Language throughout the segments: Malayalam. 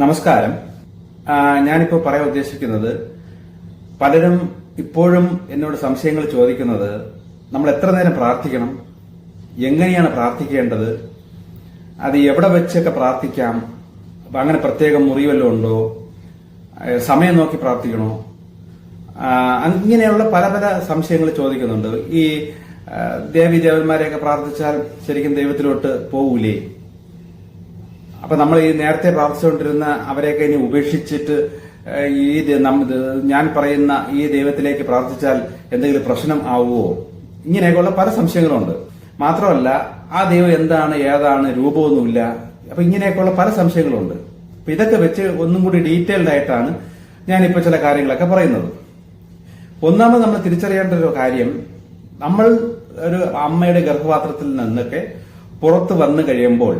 നമസ്കാരം. ഞാനിപ്പോൾ പറയാൻ ഉദ്ദേശിക്കുന്നത് പലരും ഇപ്പോഴും എന്നോട് സംശയങ്ങൾ ചോദിക്കുന്നത് നമ്മൾ എത്ര നേരം പ്രാർത്ഥിക്കണം? എങ്ങനെയാണ് പ്രാർത്ഥിക്കേണ്ടത്? അത് എവിടെ വെച്ചൊക്കെ പ്രാർത്ഥിക്കാം? അങ്ങനെ പ്രത്യേകം മുറി വല്ലതും ഉണ്ടോ സമയം നോക്കി പ്രാർത്ഥിക്കണോ? അങ്ങനെയുള്ള പല പല സംശയങ്ങൾ ചോദിക്കുന്നുണ്ട്. ഈ ദേവി ദേവന്മാരെയൊക്കെ പ്രാർത്ഥിച്ചാൽ ശരിക്കും ദൈവത്തിലോട്ട് പോകൂലേ അപ്പൊ നമ്മൾ ഈ നേരത്തെ പ്രാർത്ഥിച്ചുകൊണ്ടിരുന്ന അവരെയൊക്കെ ഇനി ഉപേക്ഷിച്ചിട്ട് ഈ ഞാൻ പറയുന്ന ഈ ദൈവത്തിലേക്ക് പ്രാർത്ഥിച്ചാൽ എന്തെങ്കിലും പ്രശ്നം ആവുമോ ഇങ്ങനെയൊക്കെയുള്ള പല സംശയങ്ങളുണ്ട്. മാത്രമല്ല ആ ദൈവം എന്താണ് ഏതാണ് രൂപമൊന്നുമില്ല. അപ്പൊ ഇങ്ങനെയൊക്കെയുള്ള പല സംശയങ്ങളുണ്ട്. അപ്പൊ ഇതൊക്കെ വെച്ച് ഒന്നും കൂടി ഡീറ്റെയിൽഡ് ആയിട്ടാണ് ഞാനിപ്പോ ചില കാര്യങ്ങളൊക്കെ പറയുന്നത്. ഒന്നാമത് നമ്മൾ തിരിച്ചറിയേണ്ട ഒരു കാര്യം നമ്മൾ ഒരു അമ്മയുടെ ഗർഭപാത്രത്തിൽ നിന്നൊക്കെ പുറത്ത് വന്നു കഴിയുമ്പോൾ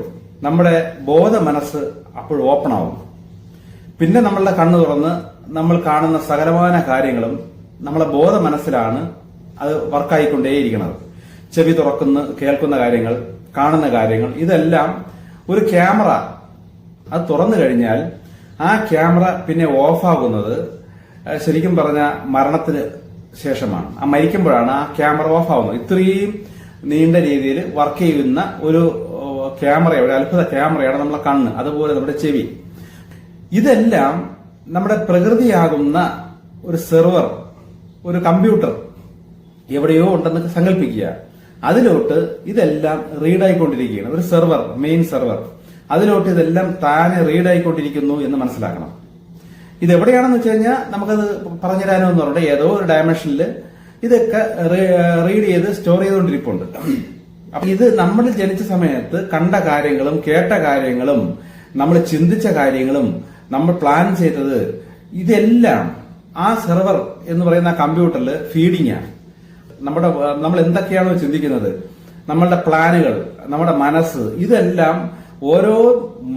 നമ്മുടെ ബോധ മനസ്സ് അപ്പോൾ ഓപ്പൺ ആവും പിന്നെ നമ്മളുടെ കണ്ണു തുറന്ന് നമ്മൾ കാണുന്ന സകലമാന കാര്യങ്ങളും നമ്മളെ ബോധ മനസ്സിലാണ് അത് വർക്കായിക്കൊണ്ടേയിരിക്കുന്നത്. ചെവി തുറക്കുന്ന കേൾക്കുന്ന കാര്യങ്ങൾ കാണുന്ന കാര്യങ്ങൾ ഇതെല്ലാം ഒരു ക്യാമറ. അത് തുറന്നു കഴിഞ്ഞാൽ ആ ക്യാമറ പിന്നെ ഓഫാകുന്നത് ശരിക്കും പറഞ്ഞ മരണത്തിന് ശേഷമാണ്. ആ മരിക്കുമ്പോഴാണ് ആ ക്യാമറ ഓഫ് ആവുന്നത് ഇത്രയും നീണ്ട രീതിയിൽ വർക്ക് ചെയ്യുന്ന ഒരു ക്യാമറ ഒരു അത്ഭുത ക്യാമറയാണ് നമ്മളെ കണ്ണ് അതുപോലെ നമ്മുടെ ചെവി. ഇതെല്ലാം നമ്മുടെ പ്രകൃതിയാകുന്ന ഒരു സെർവർ ഒരു കമ്പ്യൂട്ടർ എവിടെയോ ഉണ്ടെന്ന് സങ്കല്പിക്കുക അതിലോട്ട് ഇതെല്ലാം റീഡായിക്കൊണ്ടിരിക്കുകയാണ്. ഒരു സെർവർ മെയിൻ സെർവർ. അതിലോട്ട് ഇതെല്ലാം താനെ റീഡായിക്കൊണ്ടിരിക്കുന്നു എന്ന് മനസ്സിലാക്കണം. ഇത് എവിടെയാണെന്ന് വെച്ച് കഴിഞ്ഞാൽ നമുക്കത് എന്ന് പറഞ്ഞിട്ട് ഏതോ ഒരു ഡയമെൻഷനിൽ ഇതൊക്കെ റീഡ് ചെയ്ത് സ്റ്റോർ ചെയ്തുകൊണ്ടിരിപ്പുണ്ട്. അപ്പൊ ഇത് നമ്മൾ ജനിച്ച സമയത്ത് കണ്ട കാര്യങ്ങളും കേട്ട കാര്യങ്ങളും നമ്മൾ ചിന്തിച്ച കാര്യങ്ങളും നമ്മൾ പ്ലാൻ ചെയ്തത് ഇതെല്ലാം ആ സെർവർ എന്ന് പറയുന്ന കമ്പ്യൂട്ടറിൽ ഫീഡിംഗ് ആണ്. നമ്മുടെ നമ്മൾ എന്തൊക്കെയാണോ ചിന്തിക്കുന്നത് നമ്മളുടെ പ്ലാനുകൾ നമ്മുടെ മനസ്സ് ഇതെല്ലാം ഓരോ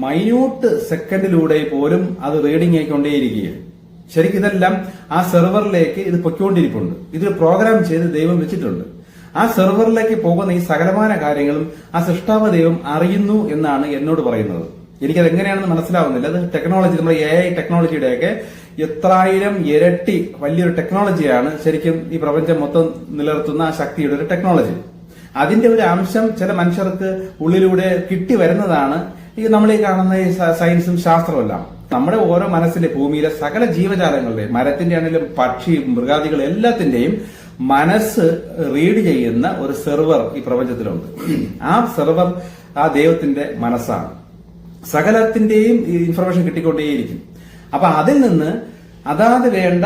മൈന്യൂട്ട് സെക്കൻഡിലൂടെ പോലും അത് റീഡിംഗ് ആയിക്കൊണ്ടേയിരിക്കുകയാണ്. ശരിക്കും ഇതെല്ലാം ആ സെർവറിലേക്ക് ഇത് പൊയ്ക്കൊണ്ടിരിപ്പുണ്ട്. ഇത് പ്രോഗ്രാം ചെയ്ത് ദൈവം വെച്ചിട്ടുണ്ട്. ആ സെർവറിലേക്ക് പോകുന്ന ഈ സകലമാന കാര്യങ്ങളും ആ സൃഷ്ടാവ ദൈവം അറിയുന്നു എന്നാണ് എന്നോട് പറയുന്നത്. എനിക്കത് എങ്ങനെയാണെന്ന് മനസ്സിലാവുന്നില്ല. അത് ടെക്നോളജി നമ്മുടെ എ ഐ ടെക്നോളജിയുടെയൊക്കെ എത്രായിരം ഇരട്ടി വലിയൊരു ടെക്നോളജിയാണ് ശരിക്കും ഈ പ്രപഞ്ചം മൊത്തം നിലനിർത്തുന്ന ആ ശക്തിയുടെ ഒരു ടെക്നോളജി അതിന്റെ ഒരു അംശം ചില മനുഷ്യർക്ക് ഉള്ളിലൂടെ കിട്ടി വരുന്നതാണ് ഈ നമ്മൾ ഈ കാണുന്ന ഈ സയൻസും ശാസ്ത്രമെല്ലാം നമ്മുടെ ഓരോ മനസ്സിലെ ഭൂമിയിലെ സകല ജീവജാലങ്ങളുടെയും മരത്തിന്റെ ആണെങ്കിലും പക്ഷി മൃഗാദികൾ എല്ലാത്തിന്റെയും മനസ്സ് റീഡ് ചെയ്യുന്ന ഒരു സെർവർ ഈ പ്രപഞ്ചത്തിലുണ്ട്. ആ സെർവർ ആ ദൈവത്തിന്റെ മനസ്സാണ്. സകലത്തിന്റെയും ഇൻഫർമേഷൻ കിട്ടിക്കൊണ്ടേയിരിക്കും. അപ്പൊ അതിൽ നിന്ന് അതാത് വേണ്ട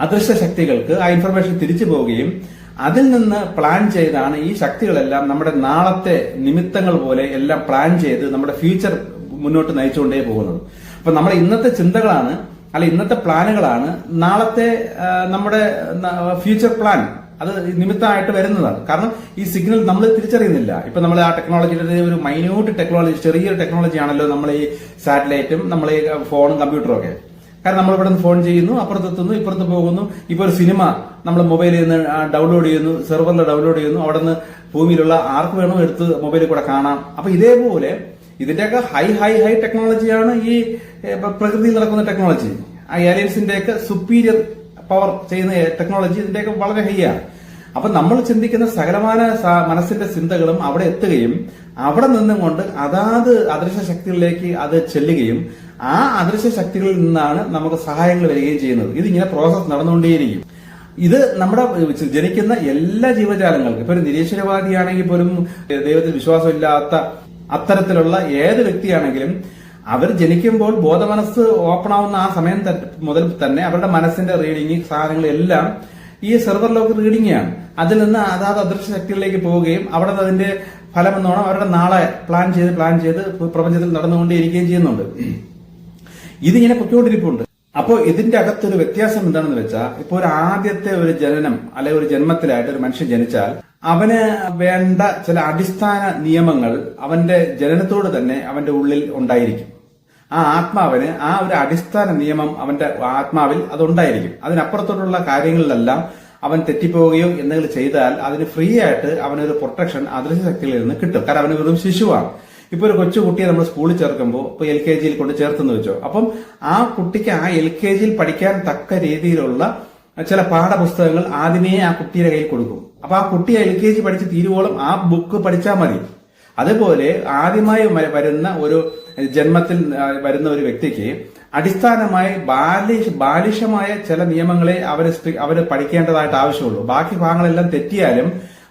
അദൃശ്യ ശക്തികൾക്ക് ആ ഇൻഫർമേഷൻ തിരിച്ചു പോവുകയും അതിൽ നിന്ന് പ്ലാൻ ചെയ്താണ് ഈ ശക്തികളെല്ലാം നമ്മുടെ നാളത്തെ നിമിത്തങ്ങൾ പോലെ എല്ലാം പ്ലാൻ ചെയ്ത് നമ്മുടെ ഫ്യൂച്ചർ മുന്നോട്ട് നയിച്ചുകൊണ്ടേ പോകുന്നത്. അപ്പൊ നമ്മുടെ ഇന്നത്തെ ചിന്തകളാണ് അല്ല ഇന്നത്തെ പ്ലാനുകളാണ്. നാളത്തെ നമ്മുടെ ഫ്യൂച്ചർ പ്ലാൻ അത് നിമിത്തമായിട്ട് വരുന്നതാണ്. കാരണം ഈ സിഗ്നൽ നമ്മൾ തിരിച്ചറിയുന്നില്ല. ഇപ്പൊ നമ്മൾ ആ ടെക്നോളജിയുടെ ഒരു മൈന്യൂട്ട് ടെക്നോളജി ചെറിയൊരു ടെക്നോളജി ആണല്ലോ നമ്മൾ ഈ സാറ്റലൈറ്റും നമ്മൾ ഈ ഫോണും കമ്പ്യൂട്ടറും ഒക്കെ. കാരണം നമ്മൾ ഇവിടെ നിന്ന് ഫോൺ ചെയ്യുന്നു അപ്പുറത്തെത്തുന്നു ഇപ്പുറത്ത് പോകുന്നു. ഇപ്പൊ ഒരു സിനിമ നമ്മൾ മൊബൈലിൽ നിന്ന് ഡൗൺലോഡ് ചെയ്യുന്നു സെർവറിൽ ഡൗൺലോഡ് ചെയ്യുന്നു. അവിടെ നിന്ന് ഭൂമിയിലുള്ള ആർക്ക് വേണോ എടുത്ത് മൊബൈലിൽ കൂടെ കാണാം. അപ്പൊ ഇതേപോലെ ഇതിന്റെയൊക്കെ ഹൈ ഹൈ ഹൈ ടെക്നോളജിയാണ് ഈ പ്രകൃതിയിൽ നടക്കുന്ന ടെക്നോളജി. ആ ഏലിയൻസിന്റെ ഒക്കെ സുപ്പീരിയർ പവർ ചെയ്യുന്ന ടെക്നോളജി ഇതിന്റെയൊക്കെ വളരെ ഹൈ ആണ്. അപ്പൊ നമ്മൾ ചിന്തിക്കുന്ന സകലമാന മനസ്സിന്റെ ചിന്തകളും അവിടെ എത്തുകയും അവിടെ നിന്നും കൊണ്ട് അതാത് അദൃശ്യ ശക്തികളിലേക്ക് അത് ചെല്ലുകയും ആ അദൃശ്യ ശക്തികളിൽ നിന്നാണ് നമുക്ക് സഹായങ്ങൾ വരികയും ചെയ്യുന്നത്. ഇത് ഇങ്ങനെ പ്രോസസ് നടന്നുകൊണ്ടേയിരിക്കും. ഇത് നമ്മുടെ ജനിക്കുന്ന എല്ലാ ജീവജാലങ്ങൾക്കും ഇപ്പൊ ഒരു നിരീശ്വരവാദിയാണെങ്കിൽ പോലും ദൈവത്തിൽ വിശ്വാസമില്ലാത്ത അത്തരത്തിലുള്ള ഏത് വ്യക്തിയാണെങ്കിലും അവർ ജനിക്കുമ്പോൾ ബോധമനസ്സ് ഓപ്പൺ ആവുന്ന ആ സമയം മുതൽ തന്നെ അവരുടെ മനസ്സിന്റെ റീഡിങ് സാധനങ്ങളെല്ലാം ഈ സെർവറിലൊക്കെ റീഡിംഗ് ആണ് അതിൽ നിന്ന് അതാത് അദൃശ്യ ശക്തികളിലേക്ക് പോവുകയും അവിടെ അതിന്റെ ഫലം എന്നോണം അവരുടെ നാളെ പ്ലാൻ ചെയ്ത് പ്ലാൻ ചെയ്ത് പ്രപഞ്ചത്തിൽ നടന്നുകൊണ്ടേയിരിക്കുകയും ചെയ്യുന്നുണ്ട്. ഇതിങ്ങനെ പൊയ്ക്കൊണ്ടിരിപ്പുണ്ട്. അപ്പോൾ ഇതിന്റെ അകത്തൊരു വ്യത്യാസം എന്താണെന്ന് വെച്ചാൽ ഇപ്പോൾ ഒരു ആദ്യത്തെ ഒരു ജനനം അല്ലെ ഒരു ജന്മത്തിലായിട്ട് ഒരു മനുഷ്യൻ ജനിച്ചാൽ അവന് വേണ്ട ചില അടിസ്ഥാന നിയമങ്ങൾ അവന്റെ ജനനത്തോട് തന്നെ അവന്റെ ഉള്ളിൽ ഉണ്ടായിരിക്കും. ആ ആത്മാവിന് ആ ഒരു അടിസ്ഥാന നിയമം അവന്റെ ആത്മാവിൽ അതുണ്ടായിരിക്കും. അതിനപ്പുറത്തോട്ടുള്ള കാര്യങ്ങളിലെല്ലാം അവൻ തെറ്റിപ്പോവുകയോ എന്തെങ്കിലും ചെയ്താൽ അതിന് ഫ്രീ ആയിട്ട് അവനൊരു പ്രൊട്ടക്ഷൻ അദൃശ്യ ശക്തിയിൽ നിന്ന് കിട്ടും. കാരണം അവന് വെറും ശിശുവാണ്. ഇപ്പൊ ഒരു കൊച്ചു കുട്ടിയെ നമ്മൾ സ്കൂളിൽ ചേർക്കുമ്പോൾ ഇപ്പൊ എൽ കെ ജിയിൽ കൊണ്ട് ചേർത്തെന്ന് വെച്ചോ. അപ്പം ആ കുട്ടിക്ക് ആ എൽ കെ ജിയിൽ പഠിക്കാൻ തക്ക രീതിയിലുള്ള ചില പാഠപുസ്തകങ്ങൾ ആദ്യമേ ആ കുട്ടിയുടെ കയ്യിൽ കൊടുക്കും. അപ്പൊ ആ കുട്ടി എൽ കെ ജി പഠിച്ച് തീരുവോളം ആ ബുക്ക് പഠിച്ചാൽ മതി. അതുപോലെ ആദ്യമായി വരുന്ന ഒരു ജന്മത്തിൽ വരുന്ന ഒരു വ്യക്തിക്ക് അടിസ്ഥാനമായി ബാലിഷ് ബാലിഷമായ ചില നിയമങ്ങളെ അവർ അവർ പഠിക്കേണ്ടതായിട്ട് ആവശ്യമുള്ളൂ. ബാക്കി ഭാഗങ്ങളെല്ലാം തെറ്റിയാലും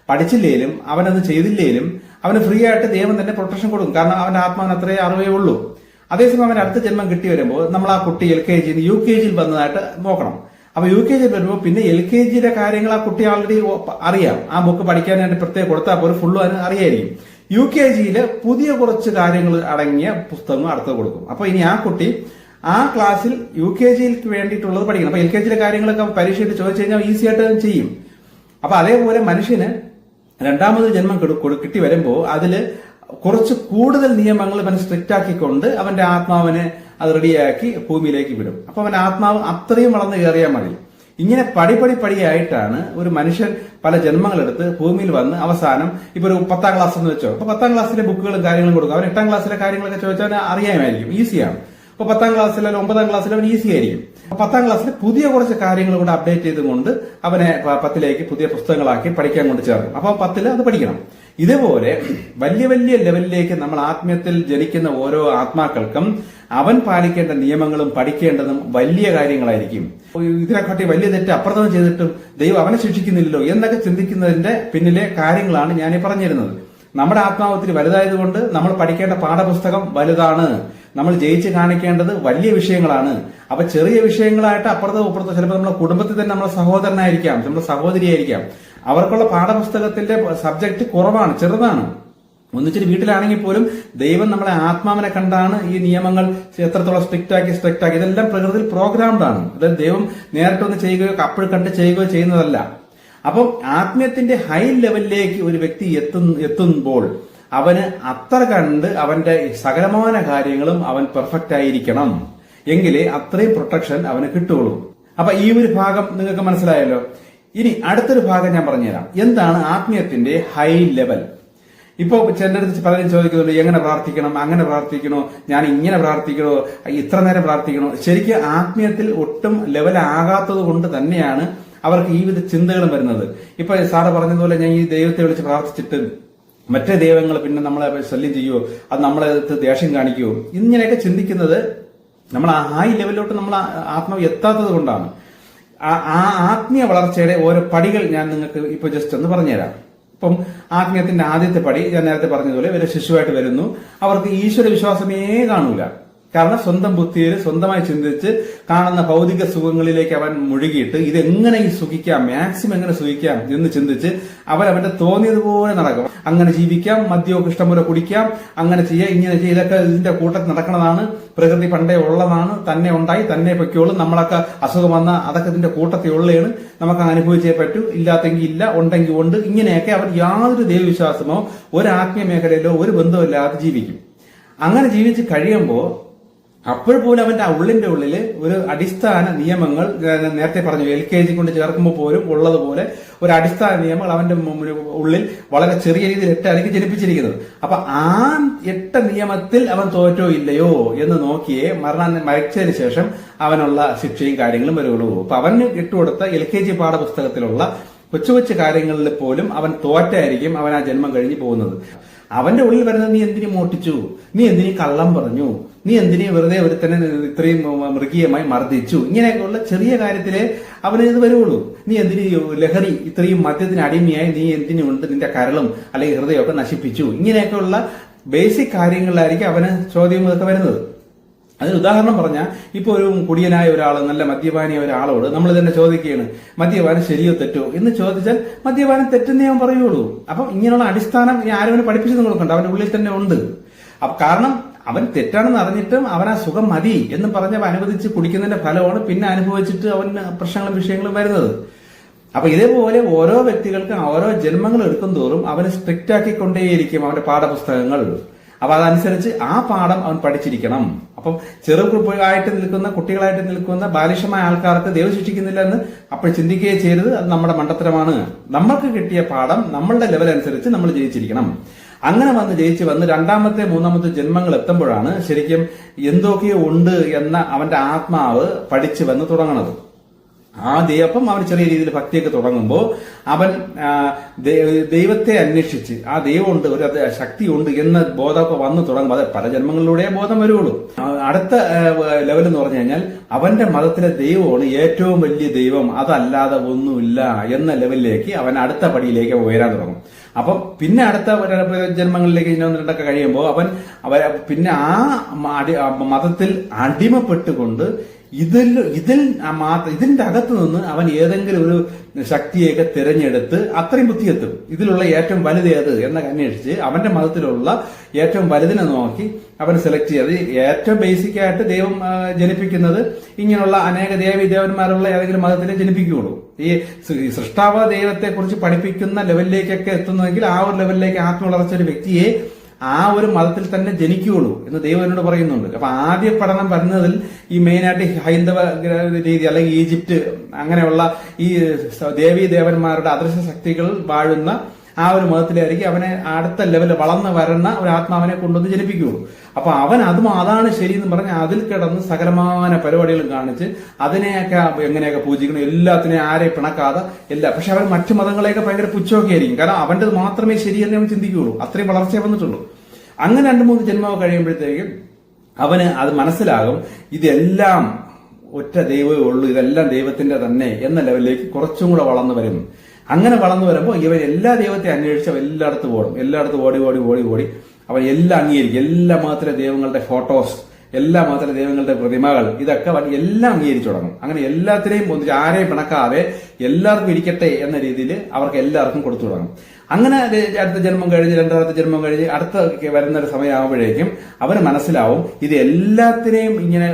പഠിച്ചില്ലേലും അവനത് ചെയ്തില്ലേലും അവന് ഫ്രീ ആയിട്ട് ദൈവം തന്നെ പ്രൊട്ടക്ഷൻ കൊടുക്കും. കാരണം അവന്റെ ആത്മാവിന് അത്രേ അറിവേ ഉള്ളൂ. അതേസമയം അവൻ അടുത്ത ജന്മം കിട്ടി വരുമ്പോൾ നമ്മൾ ആ കുട്ടി എൽ കെ ജിയിൽ യു കെ ജിയിൽ വന്നതായിട്ട് നോക്കണം. അപ്പൊ യു കെ ജി വരുമ്പോൾ പിന്നെ എൽ കെ ജിയുടെ കാര്യങ്ങൾ ആ കുട്ടി ആൾറെഡി അറിയാം. ആ ബുക്ക് പഠിക്കാനായിട്ട് പ്രത്യേകം കൊടുത്താൽ പോലും ഫുള്ളും അതിന് അറിയായിരിക്കും. യു കെ ജിയിൽ പുതിയ കുറച്ച് കാര്യങ്ങൾ അടങ്ങിയ പുസ്തകം അടുത്ത് കൊടുക്കും. അപ്പൊ ഇനി ആ കുട്ടി ആ ക്ലാസ്സിൽ യു കെ ജിക്ക് വേണ്ടിയിട്ടുള്ളത് പഠിക്കണം. അപ്പൊ എൽ കെ ജിയിലെ കാര്യങ്ങളൊക്കെ പരീക്ഷയിട്ട് ചോദിച്ചു കഴിഞ്ഞാൽ ഈസി ആയിട്ട് ചെയ്യും. അപ്പൊ അതേപോലെ മനുഷ്യന് രണ്ടാമത് ജന്മം കൊടു- കൊടു- കിട്ടി വരുമ്പോൾ അതിൽ കുറച്ച് കൂടുതൽ നിയമങ്ങൾ ഇവൻ സ്ട്രിക്റ്റ് ആക്കിക്കൊണ്ട് അവന്റെ ആത്മാവിനെ അത് റെഡിയാക്കി ഭൂമിയിലേക്ക് വിടും. അപ്പൊ അവൻ ആത്മാവ് അത്രയും വളർന്നു കയറിയാൽ മതി ഇങ്ങനെ പടിപടി പടിയായിട്ടാണ് ഒരു മനുഷ്യൻ പല ജന്മങ്ങളെടുത്ത് ഭൂമിയിൽ വന്ന് അവസാനം ഇപ്പൊ ഒരു പത്താം ക്ലാസ് എന്ന് വെച്ചോ. അപ്പൊ പത്താം ക്ലാസ്സിലെ ബുക്കുകളും കാര്യങ്ങളും കൊടുക്കും. അവൻ എട്ടാം ക്ലാസ്സിലെ കാര്യങ്ങളൊക്കെ ചോദിച്ചാൽ അറിയാമായിരിക്കും. ഈസിയാണ് ഇപ്പൊ പത്താം ക്ലാസ്സിൽ അല്ലെങ്കിൽ ഒമ്പതാം ക്ലാസ്സിൽ അവൻ ഈസി ആയിരിക്കും. പത്താം ക്ലാസ്സിൽ പുതിയ കുറച്ച് കാര്യങ്ങൾ കൂടെ അപ്ഡേറ്റ് ചെയ്തുകൊണ്ട് അവനെ പത്തിലേക്ക് പുതിയ പുസ്തകങ്ങളാക്കി പഠിക്കാൻ കൊണ്ട് ചേർക്കും. അപ്പൊ പത്തിൽ അത് പഠിക്കണം. ഇതുപോലെ വലിയ വലിയ ലെവലിലേക്ക് നമ്മൾ ആത്മീയത്തിൽ ജനിക്കുന്ന ഓരോ ആത്മാക്കൾക്കും അവൻ പാലിക്കേണ്ട നിയമങ്ങളും പഠിക്കേണ്ടതും വലിയ കാര്യങ്ങളായിരിക്കും. ഇതിനെക്കാട്ടി വലിയ തെറ്റ് അപ്രദം ചെയ്തിട്ടും ദൈവം അവനെ ശിക്ഷിക്കുന്നില്ലല്ലോ എന്നൊക്കെ ചിന്തിക്കുന്നതിന്റെ പിന്നിലെ കാര്യങ്ങളാണ് ഞാൻ പറഞ്ഞിരുന്നത്. നമ്മുടെ ആത്മാവ് ഒത്തിരി വലുതായതുകൊണ്ട് നമ്മൾ പഠിക്കേണ്ട പാഠപുസ്തകം വലുതാണ്. നമ്മൾ ജയിച്ച് കാണിക്കേണ്ടത് വലിയ വിഷയങ്ങളാണ്. അപ്പൊ ചെറിയ വിഷയങ്ങളായിട്ട് അപ്പുറത്തോ ഇപ്പുറത്തോ ചിലപ്പോൾ നമ്മുടെ കുടുംബത്തിൽ തന്നെ നമ്മുടെ സഹോദരനായിരിക്കാം നമ്മുടെ സഹോദരിയായിരിക്കാം. അവർക്കുള്ള പാഠപുസ്തകത്തിന്റെ സബ്ജക്ട് കുറവാണ് ചെറുതാണ്. ഒന്നിച്ചിട്ട് വീട്ടിലാണെങ്കിൽ പോലും ദൈവം നമ്മളെ ആത്മാവിനെ കണ്ടാണ് ഈ നിയമങ്ങൾ എത്രത്തോളം സ്ട്രിക്റ്റ് ആക്കി സ്ട്രിക്റ്റ് ആക്കി. ഇതെല്ലാം പ്രകൃതിയിൽ പ്രോഗ്രാംഡ് ആണ്. അതായത് ദൈവം നേരിട്ട് ഒന്ന് ചെയ്യുകയോ അപ്പോൾ കണ്ട് ചെയ്യുകയോ ചെയ്യുന്നതല്ല. അപ്പം ആത്മീയത്തിന്റെ ഹൈ ലെവലിലേക്ക് ഒരു വ്യക്തി എത്തുമ്പോൾ അവന് അത്ര കണ്ട് അവന്റെ സകലമാന കാര്യങ്ങളും അവൻ പെർഫെക്റ്റ് ആയിരിക്കണം. എങ്കിലേ അത്രയും പ്രൊട്ടക്ഷൻ അവന് കിട്ടുകയുള്ളൂ. അപ്പൊ ഈ ഒരു ഭാഗം നിങ്ങൾക്ക് മനസ്സിലായല്ലോ? ഇനി അടുത്തൊരു ഭാഗം ഞാൻ പറഞ്ഞുതരാം. എന്താണ് ആത്മീയത്തിന്റെ ഹൈ ലെവൽ ഇപ്പൊ അടുത്ത് പലരും ചോദിക്കുന്നുണ്ട് എങ്ങനെ പ്രാർത്ഥിക്കണം? അങ്ങനെ പ്രാർത്ഥിക്കണോ? ഞാൻ ഇങ്ങനെ പ്രാർത്ഥിക്കണോ? ഇത്ര നേരം പ്രാർത്ഥിക്കണോ? ശരിക്കും ആത്മീയത്തിൽ ഒട്ടും ലെവലാകാത്തത് കൊണ്ട് തന്നെയാണ് അവർക്ക് ഈ വിധ ചിന്തകളും വരുന്നത്. ഇപ്പൊ സാറ് പറഞ്ഞതുപോലെ ഞാൻ ഈ ദൈവത്തെ വിളിച്ച് പ്രാർത്ഥിച്ചിട്ട് മറ്റേ ദൈവങ്ങൾ പിന്നെ നമ്മളെ ശല്യം ചെയ്യുമോ അത് നമ്മളെ ദേഷ്യം കാണിക്കുമോ ഇങ്ങനെയൊക്കെ ചിന്തിക്കുന്നത് നമ്മൾ ആ ലെവലിലോട്ട് നമ്മൾ ആത്മാവ് എത്താത്തത് കൊണ്ടാണ്. ആ ആത്മീയ വളർച്ചയുടെ ഓരോ പടികൾ ഞാൻ നിങ്ങൾക്ക് ഇപ്പൊ ജസ്റ്റ് ഒന്ന് പറഞ്ഞുതരാം. ഇപ്പം ആത്മീയത്തിന്റെ ആദ്യത്തെ പടി ഞാൻ നേരത്തെ പറഞ്ഞതുപോലെ ഇവരെ ശിശുവായിട്ട് വരുന്നു. അവർക്ക് ഈശ്വര വിശ്വാസമേ കാണൂല. കാരണം സ്വന്തം ബുദ്ധിയിൽ സ്വന്തമായി ചിന്തിച്ച് കാണുന്ന ഭൗതിക സുഖങ്ങളിലേക്ക് അവൻ മുഴുകിയിട്ട് ഇതെങ്ങനെ സുഖിക്കാം മാക്സിമം എങ്ങനെ സുഖിക്കാം എന്ന് ചിന്തിച്ച് അവൻ അവന്റെ തോന്നിയതുപോലെ നടക്കും. അങ്ങനെ ജീവിക്കാം മദ്യമൊക്കെ ഇഷ്ടംപോലെ കുടിക്കാം അങ്ങനെ ചെയ്യാം ഇങ്ങനെ ചെയ്യാം ഇതൊക്കെ ഇതിന്റെ കൂട്ടത്തിൽ നടക്കണതാണ്. പ്രകൃതി പണ്ടേ ഉള്ളതാണ് തന്നെ ഉണ്ടായി തന്നെ പൊയ്ക്കോളും. നമ്മളൊക്കെ അസുഖം വന്ന അതൊക്കെ ഇതിന്റെ കൂട്ടത്തിൽ ഉള്ളതാണ്. നമുക്ക് അനുഭവിച്ചേ പറ്റൂ. ഇല്ലാത്തെങ്കിൽ ഇല്ല ഉണ്ടെങ്കിൽ ഉണ്ട്. ഇങ്ങനെയൊക്കെ അവൻ യാതൊരു ദൈവവിശ്വാസമോ ഒരു ആത്മീയ മേഖലയിലോ ഒരു ബന്ധമില്ലാതെ ജീവിക്കും. അങ്ങനെ ജീവിച്ച് കഴിയുമ്പോൾ അപ്പോൾ പോലും അവന്റെ ഉള്ളിന്റെ ഉള്ളിൽ ഒരു അടിസ്ഥാന നിയമങ്ങൾ നേരത്തെ പറഞ്ഞു എൽ കെ ജി കൊണ്ട് ചേർക്കുമ്പോൾ പോലും ഉള്ളതുപോലെ ഒരു അടിസ്ഥാന നിയമങ്ങൾ അവന്റെ ഉള്ളിൽ വളരെ ചെറിയ രീതിയിൽ എട്ടായിരിക്കും ജനിപ്പിച്ചിരിക്കുന്നത്. അപ്പൊ ആ എട്ട നിയമത്തിൽ അവൻ തോറ്റോ ഇല്ലയോ എന്ന് നോക്കിയേ മരണ മരിച്ചതിന് ശേഷം അവനുള്ള ശിക്ഷയും കാര്യങ്ങളും വരുള്ളൂ. അപ്പൊ അവന് ഇട്ടുകൊടുത്ത എൽ കെ ജി പാഠപുസ്തകത്തിലുള്ള കൊച്ചു കൊച്ചു കാര്യങ്ങളിൽ പോലും അവൻ തോറ്റായിരിക്കും അവൻ ആ ജന്മം കഴിഞ്ഞു പോകുന്നത്. അവന്റെ ഉള്ളിൽ വരുന്നത് നീ എന്തിനു മോട്ടിച്ചു? നീ എന്തിനു കള്ളം പറഞ്ഞു? നീ എന്തിനേ വെറുതെ ഒരുത്തനെ ഇത്രയും മൃഗീയമായി മർദ്ദിച്ചു? ഇങ്ങനെയൊക്കെയുള്ള ചെറിയ കാര്യത്തിലെ അവന് ഇത് വരുള്ളൂ നീ എന്തിനു ലഹരി ഇത്രയും മദ്യത്തിന് അടിമയായി നീ എന്തിനുണ്ട് നിന്റെ കരളും അല്ലെങ്കിൽ ഹൃദയമൊക്കെ നശിപ്പിച്ചു? ഇങ്ങനെയൊക്കെയുള്ള ബേസിക് കാര്യങ്ങളിലായിരിക്കും അവന് ചോദ്യം ഇതൊക്കെ വരുന്നത്. അതിന് ഉദാഹരണം പറഞ്ഞാൽ ഇപ്പൊ ഒരു കുടിയനായ ഒരാൾ നല്ല മദ്യപാനിയായ ഒരാളോട് നമ്മൾ തന്നെ ചോദിക്കുകയാണ് മദ്യപാനം ശരിയോ തെറ്റോ? എന്ന് ചോദിച്ചാൽ മദ്യപാനം തെറ്റെന്നേ അവൻ പറയുള്ളൂ. അപ്പം ഇങ്ങനെയുള്ള അടിസ്ഥാനം ഇനി ആരും പഠിപ്പിച്ചു കൊടുക്കണ്ട അവന്റെ ഉള്ളിൽ തന്നെ ഉണ്ട്. കാരണം അവൻ തെറ്റാണെന്ന് അറിഞ്ഞിട്ടും അവൻ ആ സുഖം മതി എന്ന് പറഞ്ഞ് അവൻ അനുവദിച്ച് കുടിക്കുന്നതിന്റെ ഫലമാണ് പിന്നെ അനുഭവിച്ചിട്ട് അവൻ പ്രശ്നങ്ങളും വിഷയങ്ങളും വരുന്നത്. അപ്പൊ ഇതേപോലെ ഓരോ വ്യക്തികൾക്കും ഓരോ ജന്മങ്ങൾ എടുക്കും തോറും അവന് സ്ട്രിക്റ്റ് ആക്കിക്കൊണ്ടേയിരിക്കും അവന്റെ പാഠപുസ്തകങ്ങൾ. അപ്പൊ അതനുസരിച്ച് ആ പാഠം അവൻ പഠിച്ചിരിക്കണം. അപ്പം ചെറുപ്പായിട്ട് നിൽക്കുന്ന കുട്ടികളായിട്ട് നിൽക്കുന്ന ബാലിഷമായ ആൾക്കാർക്ക് ദൈവം ശിക്ഷിക്കുന്നില്ല എന്ന് അപ്പോൾ ചിന്തിക്കുകയും ചെയ്യരുത്. അത് നമ്മുടെ മണ്ടത്തരമാണ്. നമ്മൾക്ക് കിട്ടിയ പാഠം നമ്മളുടെ ലെവൽ അനുസരിച്ച് നമ്മൾ ജയിച്ചിരിക്കണം അങ്ങനെ വന്ന് ജയിച്ച് വന്ന് രണ്ടാമത്തെ മൂന്നാമത്തെ ജന്മങ്ങൾ എത്തുമ്പോഴാണ് ശരിക്കും എന്തൊക്കെയോ ഉണ്ട് എന്ന അവന്റെ ആത്മാവ് പഠിച്ചു വന്ന് തുടങ്ങണത്. ആ ദൈവം അവൻ ചെറിയ രീതിയിൽ ഭക്തിയൊക്കെ തുടങ്ങുമ്പോൾ അവൻ ദൈവത്തെ അന്വേഷിച്ച് ആ ദൈവമുണ്ട് ഒരു ശക്തി ഉണ്ട് എന്ന ബോധമൊക്കെ വന്ന് തുടങ്ങുമ്പോൾ അത് പല ജന്മങ്ങളിലൂടെ ബോധം വരുള്ളൂ അടുത്ത ലെവൽ എന്ന് പറഞ്ഞു കഴിഞ്ഞാൽ അവന്റെ മതത്തിലെ ദൈവമാണ് ഏറ്റവും വലിയ ദൈവം. അതല്ലാതെ ഒന്നുമില്ല എന്ന ലെവലിലേക്ക് അവൻ അടുത്ത പടിയിലേക്ക് ഉയരാൻ തുടങ്ങും. അപ്പം പിന്നെ അടുത്ത ജന്മങ്ങളിലേക്ക് ഇനി രണ്ടൊക്കെ കഴിയുമ്പോൾ അവൻ അവ പിന്നെ ആ മതത്തിൽ അടിമപ്പെട്ടുകൊണ്ട് ഇതിൽ ഇതിൽ മാത്രം ഇതിന്റെ അകത്ത് നിന്ന് അവൻ ഏതെങ്കിലും ഒരു ശക്തിയൊക്കെ തിരഞ്ഞെടുത്ത് അത്രയും ബുദ്ധിയെത്തും ഇതിലുള്ള ഏറ്റവും വലുത് ഏത് എന്നൊക്കെ അന്വേഷിച്ച് അവന്റെ മതത്തിലുള്ള ഏറ്റവും വലുതിനെ നോക്കി അവൻ സെലക്ട് ചെയ്ത് ഏറ്റവും ബേസിക് ആയിട്ട് ദൈവം ജനിപ്പിക്കുന്നത് ഇങ്ങനെയുള്ള അനേക ദേവി ദേവന്മാരുള്ള ഏതെങ്കിലും മതത്തിനെ ജനിപ്പിക്കുകയുള്ളൂ. ഈ സൃഷ്ടാവ ദൈവത്തെ കുറിച്ച് പഠിപ്പിക്കുന്ന ലെവലിലേക്കൊക്കെ എത്തുന്നതെങ്കിൽ ആ ഒരു ലെവലിലേക്ക് ആത്മ വളർച്ച ഒരു വ്യക്തിയെ ആ ഒരു മതത്തിൽ തന്നെ ജനിക്കുകയുള്ളൂ എന്ന് ദൈവം എന്നോട് പറയുന്നുണ്ട്. അപ്പൊ ആദ്യ പഠനം വരുന്നതിൽ ഈ മെയിനായിട്ട് ഹൈന്ദവ രീതി അല്ലെങ്കിൽ ഈജിപ്റ്റ് അങ്ങനെയുള്ള ഈ ദേവീ ദേവന്മാരുടെ അദൃശ്യ ശക്തികൾ വാഴുന്ന ആ ഒരു മതത്തിലായിരിക്കും അവനെ അടുത്ത ലെവലിൽ വളർന്ന് വരുന്ന ഒരു ആത്മാവിനെ കൊണ്ടുവന്ന് ജനിപ്പിക്കുകയുള്ളൂ. അപ്പൊ അവൻ അതും അതാണ് ശരി എന്ന് പറഞ്ഞ് അതിൽ കിടന്ന് സകലമാന പരിപാടികളും കാണിച്ച് അതിനെയൊക്കെ എങ്ങനെയൊക്കെ പൂജിക്കണം എല്ലാത്തിനെയും ആരെ പിണക്കാതെ എല്ലാ പക്ഷെ അവൻ മറ്റു മതങ്ങളെയൊക്കെ ഭയങ്കര പുച്ഛമൊക്കെ ആയിരിക്കും. കാരണം അവന്റെ മാത്രമേ ശരിയെന്ന് അവൻ ചിന്തിക്കുകയുള്ളൂ. അത്രയും വളർച്ചയെ വന്നിട്ടുള്ളൂ. അങ്ങനെ രണ്ടു മൂന്ന് ജന്മം കഴിയുമ്പോഴത്തേക്കും അവന് അത് മനസ്സിലാകും ഇതെല്ലാം ഒറ്റ ദൈവമേ ഉള്ളൂ ഇതെല്ലാം ദൈവത്തിന്റെ തന്നെ എന്ന ലെവലിലേക്ക് കുറച്ചും കൂടെ വളർന്നു വരും. അങ്ങനെ വളർന്നു വരുമ്പോൾ ഇവൻ എല്ലാ ദൈവത്തെ അന്വേഷിച്ച് അവൻ എല്ലായിടത്തും ഓടും. എല്ലായിടത്തും ഓടി ഓടി ഓടി ഓടി. അവൻ എല്ലാം അംഗീകരിക്കും. എല്ലാ മാത്രമേ ദൈവങ്ങളുടെ ഫോട്ടോസ് എല്ലാ മാത്രമേ ദൈവങ്ങളുടെ പ്രതിമകൾ ഇതൊക്കെ അവൻ എല്ലാം അംഗീകരിച്ചു തുടങ്ങും. അങ്ങനെ എല്ലാത്തിനെയും ഒന്നിച്ച് ആരെയും പിണക്കാതെ എല്ലാവർക്കും ഇരിക്കട്ടെ എന്ന രീതിയിൽ അവർക്ക് എല്ലാവർക്കും കൊടുത്തു തുടങ്ങും. അങ്ങനെ അടുത്ത ജന്മം കഴിഞ്ഞ് രണ്ടാമത്തെ ജന്മം കഴിഞ്ഞ് അടുത്ത വരുന്ന ഒരു സമയമാകുമ്പോഴേക്കും അവന് മനസ്സിലാവും ഇത് എല്ലാത്തിനെയും ഇങ്ങനെ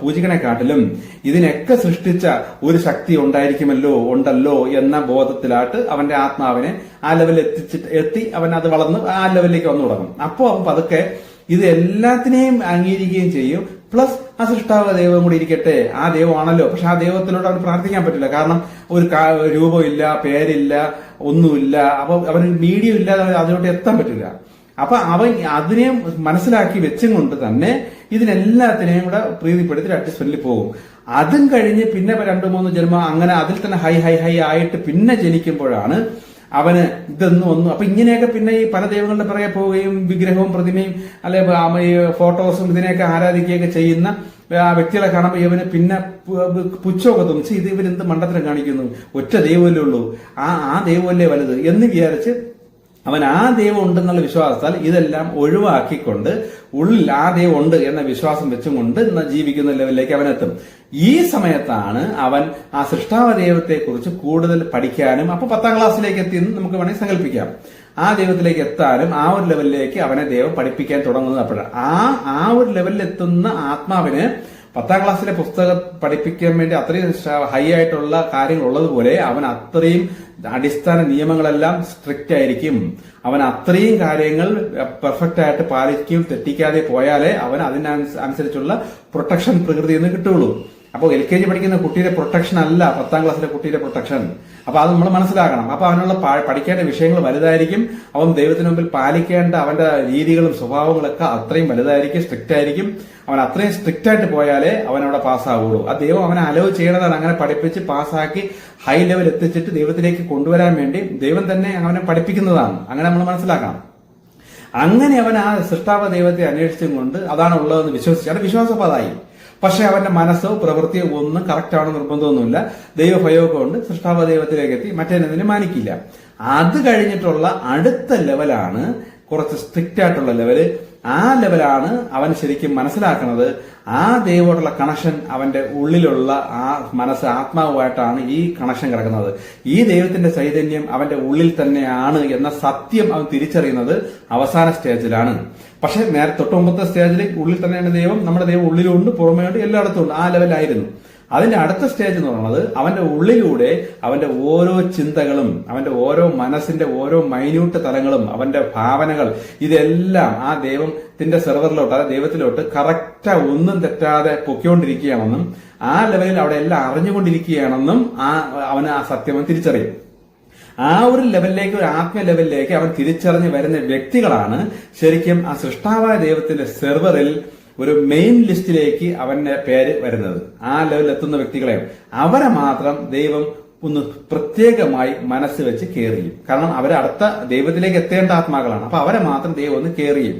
പൂജിക്കണേക്കാട്ടിലും ഇതിനൊക്കെ സൃഷ്ടിച്ച ഒരു ശക്തി ഉണ്ടായിരിക്കുമല്ലോ ഉണ്ടല്ലോ എന്ന ബോധത്തിലായിട്ട് അവന്റെ ആത്മാവിനെ ആ ലെവലിൽ എത്തിച്ചിട്ട് എത്തി അവൻ അത് വളർന്ന് ആ ലെവലിലേക്ക് വന്നു തുടങ്ങും. അപ്പോൾ അവൻ പതുക്കെ ഇത് എല്ലാത്തിനെയും അംഗീകരിക്കുകയും ചെയ്യും. പ്ലസ് ആ സൃഷ്ടാവ് ദൈവം കൂടി ഇരിക്കട്ടെ. ആ ദൈവമാണല്ലോ. പക്ഷെ ആ ദൈവത്തിനോട് അവന് പ്രാർത്ഥിക്കാൻ പറ്റില്ല. കാരണം ഒരു രൂപമില്ല പേരില്ല ഒന്നുമില്ല. അപ്പൊ അവന് മീഡിയം ഇല്ലാതെ അതിലോട്ട് എത്താൻ പറ്റില്ല. അപ്പൊ അവൻ അതിനെ മനസ്സിലാക്കി വെച്ചും കൊണ്ട് തന്നെ ഇതിനെല്ലാത്തിനെയും കൂടെ പ്രീതിപ്പെടുത്തി അഡ്ജസ്റ്റ്മെന്റിൽ പോകും. അതും കഴിഞ്ഞ് പിന്നെ രണ്ടു മൂന്ന് ജന്മം അങ്ങനെ അതിൽ തന്നെ ഹൈ ഹൈ ഹൈ ആയിട്ട് പിന്നെ ജനിക്കുമ്പോഴാണ് അവന് ഇതൊന്നും ഒന്നും അപ്പൊ ഇങ്ങനെയൊക്കെ പിന്നെ ഈ പല ദൈവങ്ങളുടെ പിറകെ പോവുകയും വിഗ്രഹവും പ്രതിമയും അല്ലെ ഫോട്ടോസും ഇതിനെയൊക്കെ ആരാധിക്കുകയൊക്കെ ചെയ്യുന്ന ആ വ്യക്തികളെ കാണുമ്പോൾ ഇവന് പിന്നെ പുച്ഛമൊക്കെ തോന്നും. ഇത് ഇവരെന്ത് മണ്ടത്തിലും കാണിക്കുന്നു? ഒറ്റ ദൈവമല്ലേ ഉള്ളൂ. ആ ആ ദൈവമല്ലേ വലുത് എന്ന് വിചാരിച്ച് അവൻ ആ ദൈവം ഉണ്ടെന്നുള്ള വിശ്വാസത്താൽ ഇതെല്ലാം ഒഴിവാക്കിക്കൊണ്ട് ഉള്ളിൽ ആ ദൈവം ഉണ്ട് എന്ന വിശ്വാസം വെച്ചുകൊണ്ട് ജീവിക്കുന്ന ലെവലിലേക്ക് അവൻ എത്തും. ഈ സമയത്താണ് അവൻ ആ സൃഷ്ടാവ ദൈവത്തെക്കുറിച്ച് കൂടുതൽ പഠിക്കാനും അപ്പൊ പത്താം ക്ലാസ്സിലേക്ക് എത്തിയെന്ന് നമുക്ക് വേണമെങ്കിൽ സങ്കല്പിക്കാം. ആ ദൈവത്തിലേക്ക് എത്താനും ആ ഒരു ലെവലിലേക്ക് അവനെ ദൈവം പഠിപ്പിക്കാൻ തുടങ്ങുന്നത് അപ്പോഴാണ്. ആ ആ ഒരു ലെവലിൽ എത്തുന്ന ആത്മാവിന് പത്താം ക്ലാസ്സിലെ പുസ്തകം പഠിപ്പിക്കാൻ വേണ്ടി അത്രയും ഹൈ ആയിട്ടുള്ള കാര്യങ്ങൾ ഉള്ളതുപോലെ അവൻ അത്രയും അടിസ്ഥാന നിയമങ്ങളെല്ലാം സ്ട്രിക്റ്റ് ആയിരിക്കും. അവൻ അത്രയും കാര്യങ്ങൾ പെർഫെക്റ്റ് ആയിട്ട് പാലിക്കുകയും തെറ്റിക്കാതെ പോയാലേ അവൻ അതിനനുസരിച്ചുള്ള പ്രൊട്ടക്ഷൻ പ്രകൃതി നിന്ന് കിട്ടുള്ളൂ അപ്പോൾ എൽ കെ ജി പഠിക്കുന്ന കുട്ടിയുടെ പ്രൊട്ടക്ഷൻ അല്ല പത്താം ക്ലാസ്സിലെ കുട്ടിയുടെ പ്രൊട്ടക്ഷൻ അപ്പോൾ അത് നമ്മൾ മനസ്സിലാക്കണം. അപ്പോൾ അവനുള്ള പഠിക്കേണ്ട വിഷയങ്ങൾ വലുതായിരിക്കും. അവൻ ദൈവത്തിന് മുമ്പിൽ പാലിക്കേണ്ട അവന്റെ രീതികളും സ്വഭാവങ്ങളൊക്കെ അത്രയും വലുതായിരിക്കും സ്ട്രിക്റ്റ് ആയിരിക്കും. അവൻ അത്രയും സ്ട്രിക്റ്റ് ആയിട്ട് പോയാലേ അവൻ അവിടെ പാസ്സാവുള്ളൂ ആ ദൈവം അവനെ അലവ് ചെയ്യണതാണ്. അങ്ങനെ പഠിപ്പിച്ച് പാസ്സാക്കി ഹൈ ലെവൽ എത്തിച്ചിട്ട് ദൈവത്തിലേക്ക് കൊണ്ടുവരാൻ വേണ്ടി ദൈവം തന്നെ അവനെ പഠിപ്പിക്കുന്നതാണ്. അങ്ങനെ നമ്മൾ മനസ്സിലാക്കണം. അങ്ങനെ അവൻ ആ സൃഷ്ടാവ ദൈവത്തെ അന്വേഷിച്ചും കൊണ്ട് അതാണ് ഉള്ളതെന്ന് വിശ്വസിച്ചു. അവന്റെ വിശ്വാസപതായി. പക്ഷെ അവന്റെ മനസ്സോ പ്രവൃത്തിയോ ഒന്നും കറക്റ്റ് ആണോ നിർബന്ധമൊന്നുമില്ല. ദൈവഭയമൊക്കെ ഉണ്ട് സൃഷ്ടാവ ദൈവത്തിലേക്ക് എത്തി മറ്റേതിനെ മാനിക്കില്ല. അത് കഴിഞ്ഞിട്ടുള്ള അടുത്ത ലെവലാണ് കുറച്ച് സ്ട്രിക്റ്റ് ആയിട്ടുള്ള ലെവൽ ആ ലെവലാണ് അവൻ ശരിക്കും മനസ്സിലാക്കുന്നത്. ആ ദൈവമായിട്ടുള്ള കണക്ഷൻ അവന്റെ ഉള്ളിലുള്ള ആ മനസ്സ് ആത്മാവുമായിട്ടാണ് ഈ കണക്ഷൻ കിടക്കുന്നത്. ഈ ദൈവത്തിന്റെ ചൈതന്യം അവന്റെ ഉള്ളിൽ തന്നെയാണ് എന്ന സത്യം അവൻ തിരിച്ചറിയുന്നത് അവസാന സ്റ്റേജിലാണ്. പക്ഷെ നേരെ തൊട്ടുമുമ്പത്തെ സ്റ്റേജിൽ ഉള്ളിൽ തന്നെയാണ് ദൈവം. നമ്മുടെ ദൈവം ഉള്ളിലുണ്ട് പുറമേയുണ്ട് എല്ലായിടത്തും ഉണ്ട്. ആ ലെവലായിരുന്നു അതിന്റെ അടുത്ത സ്റ്റേജ് എന്ന് പറയുന്നത് അവന്റെ ഉള്ളിലൂടെ അവന്റെ ഓരോ ചിന്തകളും അവന്റെ ഓരോ മനസ്സിന്റെ ഓരോ മൈന്യൂട്ട് തലങ്ങളും അവന്റെ ഭാവനകൾ ഇതെല്ലാം ആ ദൈവത്തിന്റെ സെർവറിലോട്ട് അതായത് ദൈവത്തിലോട്ട് കറക്റ്റ് ഒന്നും തെറ്റാതെ പൊക്കിക്കൊണ്ടിരിക്കുകയാണെന്നും ആ ലെവലിൽ അവിടെ എല്ലാം അറിഞ്ഞുകൊണ്ടിരിക്കുകയാണെന്നും ആ അവന് ആ സത്യം തിരിച്ചറിയും. ആ ഒരു ലെവലിലേക്ക് ഒരു ആത്മീയ ലെവലിലേക്ക് അവൻ തിരിച്ചറിഞ്ഞ് വരുന്ന വ്യക്തികളാണ് ശരിക്കും ആ സൃഷ്ടാവായ ദൈവത്തിന്റെ സെർവറിൽ ഒരു മെയിൻ ലിസ്റ്റിലേക്ക് അവന്റെ പേര് വരുന്നത്. ആ ലെവലിൽ എത്തുന്ന വ്യക്തികളെ. അവരെ മാത്രം ദൈവം ഒന്ന് പ്രത്യേകമായി മനസ്സ് വെച്ച് കയറിയും കാരണം അവരെ അടുത്ത ദൈവത്തിലേക്ക് എത്തേണ്ട ആത്മാക്കളാണ്. അപ്പൊ അവരെ മാത്രം ദൈവം ഒന്ന് കയറിയും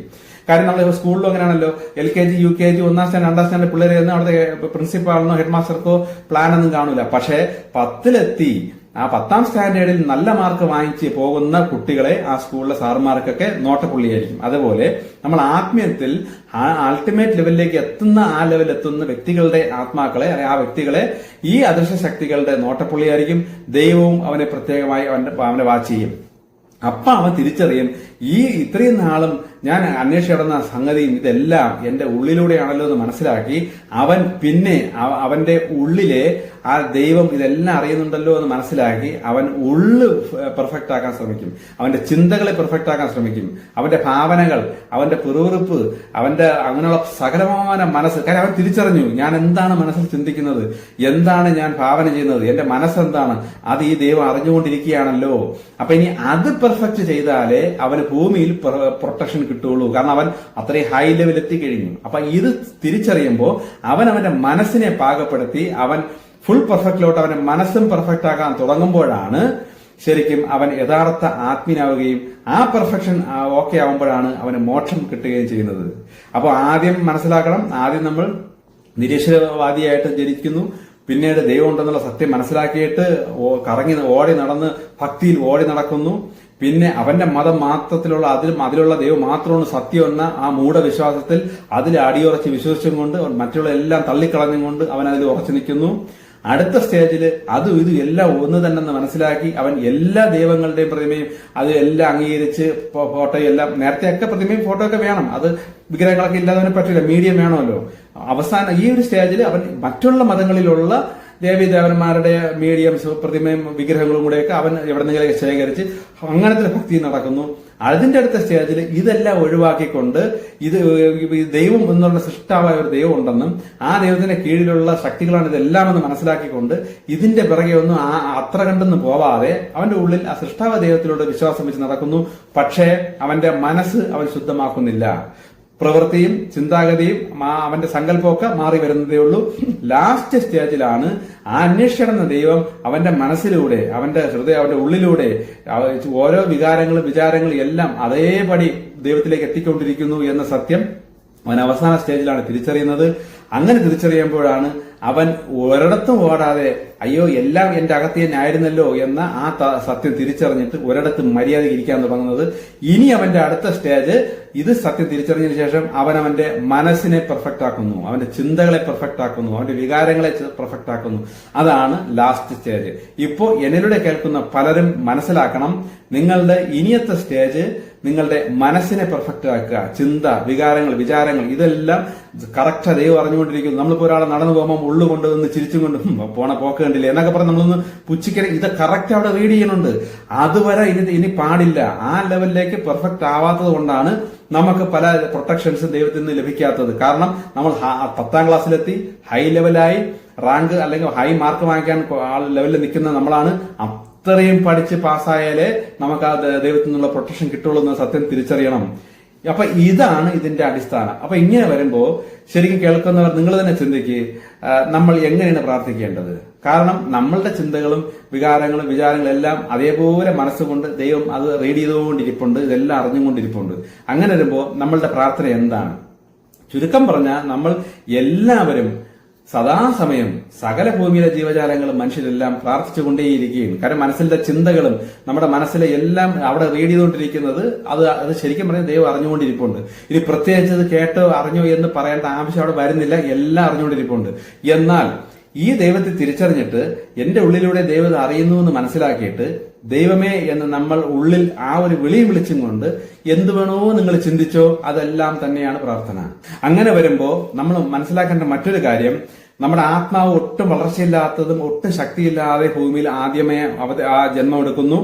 കാര്യം നമ്മൾ സ്കൂളിലും അങ്ങനെയാണല്ലോ. L K G U K G ഒന്നാം സ്റ്റാൻഡ് രണ്ടാം സ്റ്റാൻഡ് പിള്ളേരെ ഒന്നും അവിടുത്തെ പ്രിൻസിപ്പാളിനോ ഹെഡ് മാസ്റ്റർക്കോ പ്ലാൻ ഒന്നും കാണൂല പക്ഷേ പത്തിലെത്തി ആ പത്താം സ്റ്റാൻഡേർഡിൽ നല്ല മാർക്ക് വാങ്ങിച്ച് പോകുന്ന കുട്ടികളെ ആ സ്കൂളിലെ സാറുമാർക്കൊക്കെ നോട്ടപ്പുള്ളിയായിരിക്കും. അതുപോലെ നമ്മൾ ആത്മീയത്തിൽ ആ അൾട്ടിമേറ്റ് ലെവലിലേക്ക് എത്തുന്ന ആ ലെവലിൽ എത്തുന്ന വ്യക്തികളുടെ ആത്മാക്കളെ ആ വ്യക്തികളെ ഈ അദൃശ്യ ശക്തികളുടെ നോട്ടപ്പുള്ളിയായിരിക്കും ദൈവവും അവനെ പ്രത്യേകമായി അവന്റെ അവനെ വാച്ച് ചെയ്യും. അപ്പൊ അവൻ തിരിച്ചറിയും ഈ ഇത്രയും നാളും ഞാൻ അന്വേഷിച്ച് നടന്ന സംഗതിയും ഇതെല്ലാം എന്റെ ഉള്ളിലൂടെയാണല്ലോ എന്ന് മനസ്സിലാക്കി അവൻ പിന്നെ അവന്റെ ഉള്ളിലെ ആ ദൈവം ഇതെല്ലാം അറിയുന്നുണ്ടല്ലോ എന്ന് മനസ്സിലാക്കി അവൻ ഉള്ള് പെർഫെക്റ്റ് ആക്കാൻ ശ്രമിക്കും. അവന്റെ ചിന്തകളെ പെർഫെക്റ്റ് ആക്കാൻ ശ്രമിക്കും. അവന്റെ ഭാവനകൾ അവന്റെ പിറുവിറുപ്പ് അവന്റെ അങ്ങനെയുള്ള സകലമായ മനസ്സ്. കാര്യം അവൻ തിരിച്ചറിഞ്ഞു ഞാൻ എന്താണ് മനസ്സിൽ ചിന്തിക്കുന്നത്? എന്താണ് ഞാൻ ഭാവന ചെയ്യുന്നത്? എന്റെ മനസ്സെന്താണ്? അത് ഈ ദൈവം അറിഞ്ഞുകൊണ്ടിരിക്കുകയാണല്ലോ. അപ്പൊ ഇനി അത് പെർഫെക്റ്റ് ചെയ്താലേ അവന് ഭൂമിയിൽ പ്രൊട്ടക്ഷൻ കിട്ടുള്ളൂ കാരണം അവൻ അത്രയും ഹൈ ലെവൽ എത്തിക്കഴിഞ്ഞു. അപ്പൊ ഇത് തിരിച്ചറിയുമ്പോൾ അവൻ അവന്റെ മനസ്സിനെ പാകപ്പെടുത്തി അവൻ ഫുൾ പെർഫെക്റ്റിലോട്ട് അവന്റെ മനസ്സും പെർഫെക്റ്റ് ആകാൻ തുടങ്ങുമ്പോഴാണ് ശരിക്കും അവൻ യഥാർത്ഥ ആത്മീയനാവുകയും ആ പെർഫെക്ഷൻ ഓക്കെ ആവുമ്പോഴാണ് അവന് മോക്ഷം കിട്ടുകയും ചെയ്യുന്നത്. അപ്പോൾ ആദ്യം മനസ്സിലാക്കണം. ആദ്യം നമ്മൾ നിരീശ്വരവാദിയായിട്ട് ജനിക്കുന്നു. പിന്നീട് ദൈവം ഉണ്ടെന്നുള്ള സത്യം മനസ്സിലാക്കിയിട്ട് കറങ്ങി ഓടി നടന്ന് ഭക്തിയിൽ ഓടി നടക്കുന്നു. പിന്നെ അവന്റെ മതം മാത്രത്തിലുള്ള അതിൽ അതിലുള്ള ദൈവം മാത്രമാണ് സത്യം എന്ന ആ മൂഢവിശ്വാസത്തിൽ അതിൽ അടിയുറച്ച് വിശ്വസിച്ചും കൊണ്ട് മറ്റുള്ള എല്ലാം തള്ളിക്കളഞ്ഞും കൊണ്ട് അവൻ അതിൽ ഉറച്ചു നിൽക്കുന്നു. അടുത്ത സ്റ്റേജിൽ അതും ഇതും എല്ലാം ഒന്ന് തന്നെന്ന് മനസ്സിലാക്കി അവൻ എല്ലാ ദൈവങ്ങളുടെയും പ്രതിമയും അത് എല്ലാം അംഗീകരിച്ച് ഫോട്ടോ എല്ലാം നേരത്തെയൊക്കെ പ്രതിമയും ഫോട്ടോ ഒക്കെ വേണം. അത് വിഗ്രഹങ്ങളൊക്കെ ഇല്ലാതെ പറ്റില്ല. മീഡിയം വേണമല്ലോ. അവസാനം ഈ ഒരു സ്റ്റേജിൽ അവൻ മറ്റുള്ള മതങ്ങളിലുള്ള ദേവീദേവന്മാരുടെ മീഡിയം പ്രതിമയും വിഗ്രഹങ്ങളും കൂടെയൊക്കെ അവൻ എവിടെന്നെങ്കിലും ശേഖരിച്ച് അങ്ങനത്തെ ഭക്തി നടക്കുന്നു. അതിന്റെ അടുത്ത സ്റ്റേജിൽ ഇതെല്ലാം ഒഴിവാക്കിക്കൊണ്ട് ഇത് ദൈവം എന്നുള്ള സൃഷ്ടാവായ ഒരു ദൈവം ഉണ്ടെന്നും ആ ദൈവത്തിന്റെ കീഴിലുള്ള ശക്തികളാണ് ഇതെല്ലാം എന്ന് മനസ്സിലാക്കിക്കൊണ്ട് ഇതിന്റെ പിറകെ ഒന്നും ആ അത്ര കണ്ടെന്ന് പോവാതെ അവന്റെ ഉള്ളിൽ ആ സൃഷ്ടാവ ദൈവത്തിലൂടെ വിശ്വാസം വെച്ച് നടക്കുന്നു. പക്ഷേ അവന്റെ മനസ്സ് അവൻ ശുദ്ധമാക്കുന്നില്ല. പ്രവൃത്തിയും ചിന്താഗതിയും അവന്റെ സങ്കല്പമൊക്കെ മാറി വരുന്നതേ ഉള്ളൂ. ലാസ്റ്റ് സ്റ്റേജിലാണ് ആ അന്വേഷണം ദൈവം അവന്റെ മനസ്സിലൂടെ അവന്റെ ഹൃദയം അവന്റെ ഉള്ളിലൂടെ ഓരോ വികാരങ്ങളും വിചാരങ്ങളും എല്ലാം അതേപടി ദൈവത്തിലേക്ക് എത്തിക്കൊണ്ടിരിക്കുന്നു എന്ന സത്യം അവൻ അവസാന സ്റ്റേജിലാണ് തിരിച്ചറിയുന്നത്. അങ്ങനെ തിരിച്ചറിയുമ്പോഴാണ് അവൻ ഒരിടത്തും ഓടാതെ അയ്യോ എല്ലാം എന്റെ അകത്ത് തന്നെ ആയിരുന്നല്ലോ എന്ന ആ സത്യം തിരിച്ചറിഞ്ഞിട്ട് ഒരിടത്തും മര്യാദയ്ക്ക് ഇരിക്കാൻ തുടങ്ങുന്നത് ഇനി അവന്റെ അടുത്ത സ്റ്റേജ് ഇത് സത്യം തിരിച്ചറിഞ്ഞതിന് ശേഷം അവൻ അവന്റെ മനസ്സിനെ പെർഫെക്റ്റ് ആക്കുന്നു അവന്റെ ചിന്തകളെ പെർഫെക്റ്റ് ആക്കുന്നു അവന്റെ വികാരങ്ങളെ പെർഫെക്റ്റ് ആക്കുന്നു. അതാണ് ലാസ്റ്റ് സ്റ്റേജ് ഇപ്പോ എന്നിലൂടെ കേൾക്കുന്ന പലരും മനസ്സിലാക്കണം നിങ്ങളുടെ ഇനിയത്തെ സ്റ്റേജ് നിങ്ങളുടെ മനസ്സിനെ പെർഫെക്റ്റ് ആക്കുക. ചിന്ത വികാരങ്ങൾ വിചാരങ്ങൾ ഇതെല്ലാം കറക്റ്റ് ദൈവം അറിഞ്ഞുകൊണ്ടിരിക്കുന്നു. നമ്മളിപ്പോ ഒരാളെ നടന്നു പോകുമ്പോൾ ഉള്ളു കൊണ്ട് നിന്ന് ചിരിച്ചും കൊണ്ട് പോണ പോക്ക് കണ്ടില്ല? എന്നൊക്കെ പറഞ്ഞ് നമ്മളൊന്ന് പുച്ഛിക്കരുത് ഇത് കറക്റ്റ് അവിടെ റീഡ് ചെയ്യുന്നുണ്ട്. അതുവരെ ഇനി ഇനി പാടില്ല. ആ ലെവലിലേക്ക് പെർഫെക്റ്റ് ആവാത്തത് കൊണ്ടാണ് നമുക്ക് പല പ്രൊട്ടക്ഷൻസും ദൈവത്തിൽ നിന്ന് ലഭിക്കാത്തത്. കാരണം നമ്മൾ പത്താം ക്ലാസ്സിലെത്തി ഹൈ ലെവലായി റാങ്ക് അല്ലെങ്കിൽ ഹൈ മാർക്ക് വാങ്ങിക്കാൻ ആ ലെവലിൽ നിൽക്കുന്ന നമ്മളാണ്. അത്രയും പഠിച്ച് പാസ്സായാലേ നമുക്ക് ആ ദൈവത്തിൽ നിന്നുള്ള പ്രൊട്ടക്ഷൻ കിട്ടുള്ളൂ എന്ന സത്യം തിരിച്ചറിയണം. അപ്പൊ ഇതാണ് ഇതിന്റെ അടിസ്ഥാനം. അപ്പൊ ഇങ്ങനെ വരുമ്പോ ശരിക്കും കേൾക്കുന്നവർ നിങ്ങൾ തന്നെ ചിന്തിക്ക് നമ്മൾ എങ്ങനെയാണ് പ്രാർത്ഥിക്കേണ്ടത്? കാരണം നമ്മളുടെ ചിന്തകളും വികാരങ്ങളും വിചാരങ്ങളും എല്ലാം അതേപോലെ മനസ്സുകൊണ്ട് ദൈവം അത് റീഡ് ചെയ്തുകൊണ്ടിരിപ്പുണ്ട് ഇതെല്ലാം അറിഞ്ഞുകൊണ്ടിരിപ്പുണ്ട്. അങ്ങനെ വരുമ്പോൾ നമ്മളുടെ പ്രാർത്ഥന എന്താണ്? ചുരുക്കം പറഞ്ഞാൽ നമ്മൾ എല്ലാവരും സദാസമയം സകല ഭൂമിയിലെ ജീവജാലങ്ങളും മനുഷ്യരെല്ലാം പ്രാർത്ഥിച്ചുകൊണ്ടേയിരിക്കുകയും. കാരണം മനസ്സിലെ ചിന്തകളും നമ്മുടെ മനസ്സിലെ എല്ലാം അവിടെ റീഡ് ചെയ്തുകൊണ്ടിരിക്കുന്നത് അത് അത് ശരിക്കും പറഞ്ഞാൽ ദൈവം അറിഞ്ഞുകൊണ്ടിരിപ്പുണ്ട്. ഇനി പ്രത്യേകിച്ച് അത് കേട്ടോ അറിഞ്ഞോ എന്ന് പറയേണ്ട ആവശ്യം അവിടെ വരുന്നില്ല. എല്ലാം അറിഞ്ഞുകൊണ്ടിരിപ്പുണ്ട്. എന്നാൽ ഈ ദൈവത്തെ തിരിച്ചറിഞ്ഞിട്ട് എന്റെ ഉള്ളിലൂടെ ദൈവം അറിയുന്നു എന്ന് മനസ്സിലാക്കിയിട്ട് ദൈവമേ എന്ന് നമ്മൾ ഉള്ളിൽ ആ ഒരു വിളിയും വിളിച്ചും കൊണ്ട് എന്ത് വേണോ നിങ്ങൾ ചിന്തിച്ചോ അതെല്ലാം തന്നെയാണ് പ്രാർത്ഥന. അങ്ങനെ വരുമ്പോൾ നമ്മൾ മനസ്സിലാക്കേണ്ട മറ്റൊരു കാര്യം നമ്മുടെ ആത്മാവ് ഒട്ടും വളർച്ചയില്ലാത്തതും ഒട്ടും ശക്തിയില്ലാതെ ഭൂമിയിൽ ആദ്യമേ ആ ജന്മം എടുക്കുന്നു.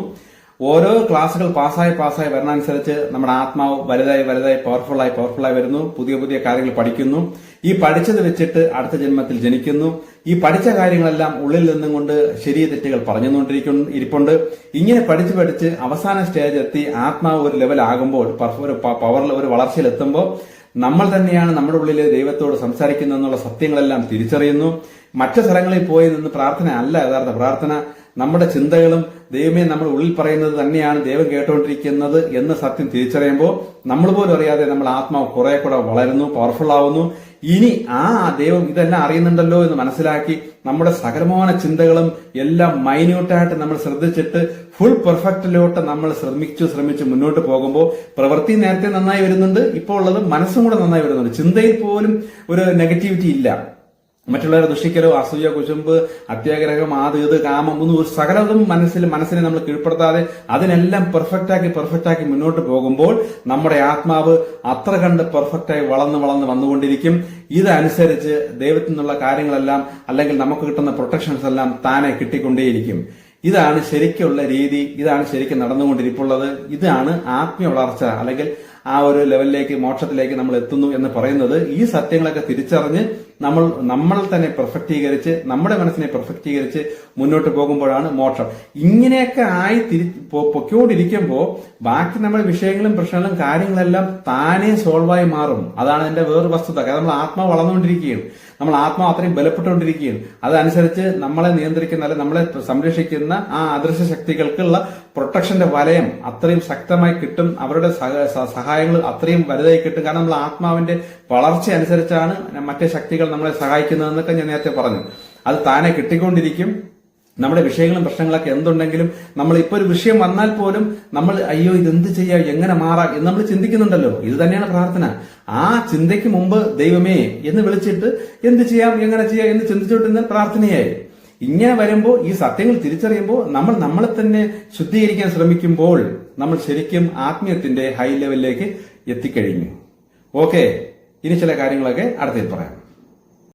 ഓരോ ക്ലാസ്സുകൾ പാസ്സായി പാസ്സായി വരുന്നതനുസരിച്ച് നമ്മുടെ ആത്മാവ് വലുതായി വലുതായി പവർഫുള്ളായി പവർഫുള്ളായി വരുന്നു. പുതിയ പുതിയ കാര്യങ്ങൾ പഠിക്കുന്നു. ഈ പഠിച്ചത് വെച്ചിട്ട് അടുത്ത ജന്മത്തിൽ ജനിക്കുന്നു. ഈ പഠിച്ച കാര്യങ്ങളെല്ലാം ഉള്ളിൽ നിന്നും കൊണ്ട് ശരിയ തെറ്റുകൾ പറഞ്ഞുകൊണ്ടിരിക്കുന്നു ഇരിപ്പുണ്ട്. ഇങ്ങനെ പഠിച്ച് പഠിച്ച് അവസാന സ്റ്റേജ് എത്തി ആത്മാവ് ഒരു ലെവൽ ആകുമ്പോൾ ഒരു പവറിൽ ഒരു വളർച്ചയിൽ എത്തുമ്പോൾ നമ്മൾ തന്നെയാണ് നമ്മുടെ ഉള്ളിൽ ദൈവത്തോട് സംസാരിക്കുന്നതെന്നുള്ള സത്യങ്ങളെല്ലാം തിരിച്ചറിയുന്നു. മറ്റു സ്ഥലങ്ങളിൽ പോയി നിന്ന് പ്രാർത്ഥന അല്ല യഥാർത്ഥ പ്രാർത്ഥന. നമ്മുടെ ചിന്തകളും ദൈവമേ നമ്മൾ ഉള്ളിൽ പറയുന്നത് തന്നെയാണ് ദൈവം കേട്ടുകൊണ്ടിരിക്കുന്നത് എന്ന് സത്യം തിരിച്ചറിയുമ്പോൾ നമ്മൾ പോലും അറിയാതെ നമ്മൾ ആത്മാവ് കുറെ കൂടെ വളരുന്നു പവർഫുൾ ആവുന്നു. ഇനി ആ ദൈവം ഇതെല്ലാം അറിയുന്നുണ്ടല്ലോ എന്ന് മനസ്സിലാക്കി നമ്മുടെ സകലമായ ചിന്തകളും എല്ലാം മൈന്യൂട്ടായിട്ട് നമ്മൾ ശ്രദ്ധിച്ചിട്ട് ഫുൾ പെർഫെക്റ്റിലോട്ട് നമ്മൾ ശ്രമിച്ചു ശ്രമിച്ച് മുന്നോട്ട് പോകുമ്പോൾ പ്രവൃത്തി നേരത്തെ നന്നായി വരുന്നുണ്ട്. ഇപ്പോൾ ഉള്ളത് മനസ്സും കൂടെ നന്നായി വരുന്നുണ്ട്. ചിന്തയിൽ പോലും ഒരു നെഗറ്റിവിറ്റി ഇല്ല. മറ്റുള്ളവരെ ദുഷിക്കലോ അസൂയ കുശുമ്പ് അത്യാഗ്രഹം ആത് ഇത് കാമം ഒന്നും ഒരു സകലതും മനസ്സിൽ മനസ്സിനെ നമ്മൾ കീഴ്പ്പെടുത്താതെ അതിനെല്ലാം പെർഫെക്റ്റാക്കി പെർഫെക്റ്റാക്കി മുന്നോട്ട് പോകുമ്പോൾ നമ്മുടെ ആത്മാവ് അത്ര കണ്ട് പെർഫെക്റ്റായി വളർന്ന് വളർന്ന് വന്നുകൊണ്ടിരിക്കും. ഇതനുസരിച്ച് ദൈവത്തിൽ നിന്നുള്ള കാര്യങ്ങളെല്ലാം അല്ലെങ്കിൽ നമുക്ക് കിട്ടുന്ന പ്രൊട്ടക്ഷൻസ് എല്ലാം താനെ കിട്ടിക്കൊണ്ടേയിരിക്കും. ഇതാണ് ശരിക്കുള്ള രീതി ഇതാണ് ശരിക്കും നടന്നുകൊണ്ടിരിപ്പുള്ളത്. ഇതാണ് ആത്മീയ വളർച്ച അല്ലെങ്കിൽ ആ ഒരു ലെവലിലേക്ക് മോക്ഷത്തിലേക്ക് നമ്മൾ എത്തുന്നു എന്ന് പറയുന്നത് ഈ സത്യങ്ങളൊക്കെ തിരിച്ചറിഞ്ഞ് നമ്മൾ നമ്മൾ തന്നെ പെർഫെക്റ്റീകരിച്ച് നമ്മുടെ മനസ്സിനെ പെർഫെക്റ്റീകരിച്ച് മുന്നോട്ട് പോകുമ്പോഴാണ് മോക്ഷം. ഇങ്ങനെയൊക്കെ ആയി തിരി പൊക്കോണ്ടിരിക്കുമ്പോൾ ബാക്കി നമ്മുടെ വിഷയങ്ങളും പ്രശ്നങ്ങളും കാര്യങ്ങളെല്ലാം താനേ സോൾവായി മാറും. അതാണ് അതിന്റെ വേറൊരു വസ്തുത. കാരണം നമ്മൾ ആത്മാവ് വളർന്നുകൊണ്ടിരിക്കുകയാണ്. നമ്മൾ ആത്മാവ് അത്രയും ബലപ്പെട്ടുകൊണ്ടിരിക്കുകയാണ്. അതനുസരിച്ച് നമ്മളെ നിയന്ത്രിക്കുന്ന അല്ലെങ്കിൽ നമ്മളെ സംരക്ഷിക്കുന്ന ആ അദൃശ്യ ശക്തികൾക്കുള്ള പ്രൊട്ടക്ഷന്റെ വലയം അത്രയും ശക്തമായി കിട്ടും. അവരുടെ സഹായങ്ങൾ അത്രയും വലുതായി കിട്ടും. കാരണം നമ്മൾ ആത്മാവിന്റെ വളർച്ച അനുസരിച്ചാണ് മറ്റേ ശക്തികൾ നമ്മളെ സഹായിക്കുന്നതെന്നൊക്കെ ഞാൻ നേരത്തെ പറഞ്ഞു. അത് താനെ കിട്ടിക്കൊണ്ടിരിക്കും. നമ്മുടെ വിഷയങ്ങളും പ്രശ്നങ്ങളൊക്കെ എന്തുണ്ടെങ്കിലും നമ്മൾ ഇപ്പൊ ഒരു വിഷയം വന്നാൽ പോലും നമ്മൾ അയ്യോ ഇത് എന്ത് ചെയ്യാം? എങ്ങനെ മാറാം? എന്ന് നമ്മൾ ചിന്തിക്കുന്നുണ്ടല്ലോ. ഇത് തന്നെയാണ് പ്രാർത്ഥന. ആ ചിന്തയ്ക്ക് മുമ്പ് ദൈവമേ എന്ന് വിളിച്ചിട്ട് എന്ത് ചെയ്യാം എങ്ങനെ ചെയ്യാം എന്ന് ചിന്തിച്ചുകൊണ്ടിരുന്ന പ്രാർത്ഥനയായി. ഇങ്ങനെ വരുമ്പോൾ ഈ സത്യങ്ങൾ തിരിച്ചറിയുമ്പോൾ നമ്മൾ നമ്മളെ തന്നെ ശുദ്ധീകരിക്കാൻ ശ്രമിക്കുമ്പോൾ നമ്മൾ ശരിക്കും ആത്മീയത്തിന്റെ ഹൈ ലെവലിലേക്ക് എത്തിക്കഴിഞ്ഞു. ഓക്കെ ഇനി ചില കാര്യങ്ങളൊക്കെ അടുത്തതിൽ പറയാം.